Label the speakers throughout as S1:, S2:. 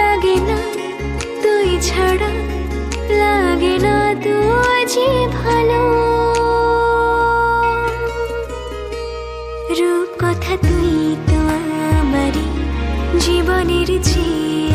S1: লাগে না, তুই ছাড়া লাগে না তুই যে ভালো। রূপ কথা তুই তো আমারে জীবনের চেয়ে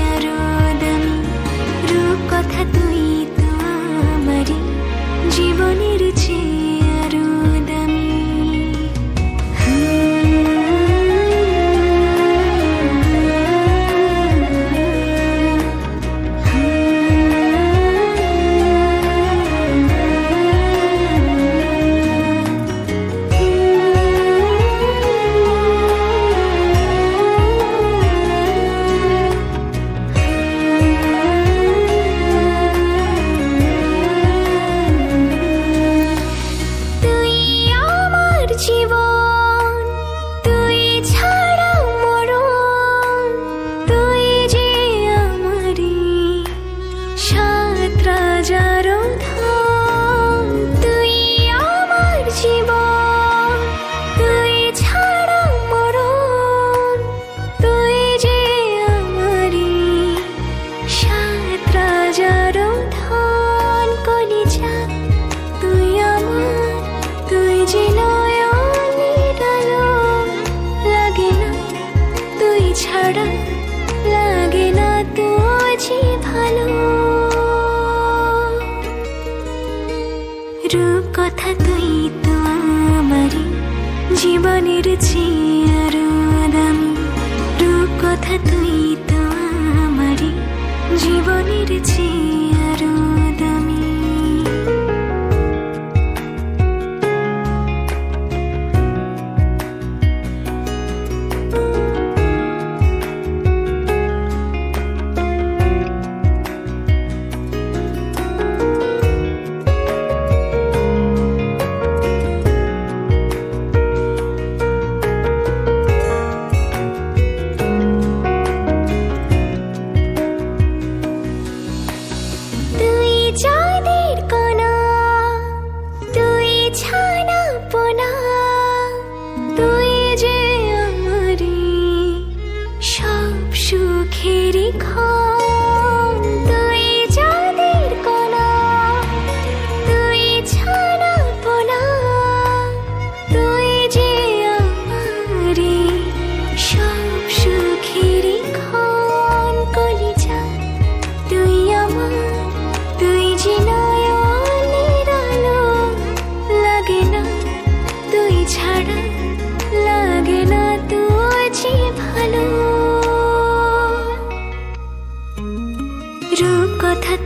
S1: ছাড়া লাগে না তুই যে ভালো। রূপ কথা তুই তো আমারই জীবনের চেয়ে আরও দামি। রূপ কথা তুই তো আমারই জীবনের চেয়ে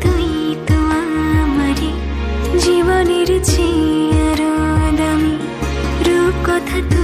S1: তুই তো আমারে জীবনের চেয়ে আরও দামি রূপ কথা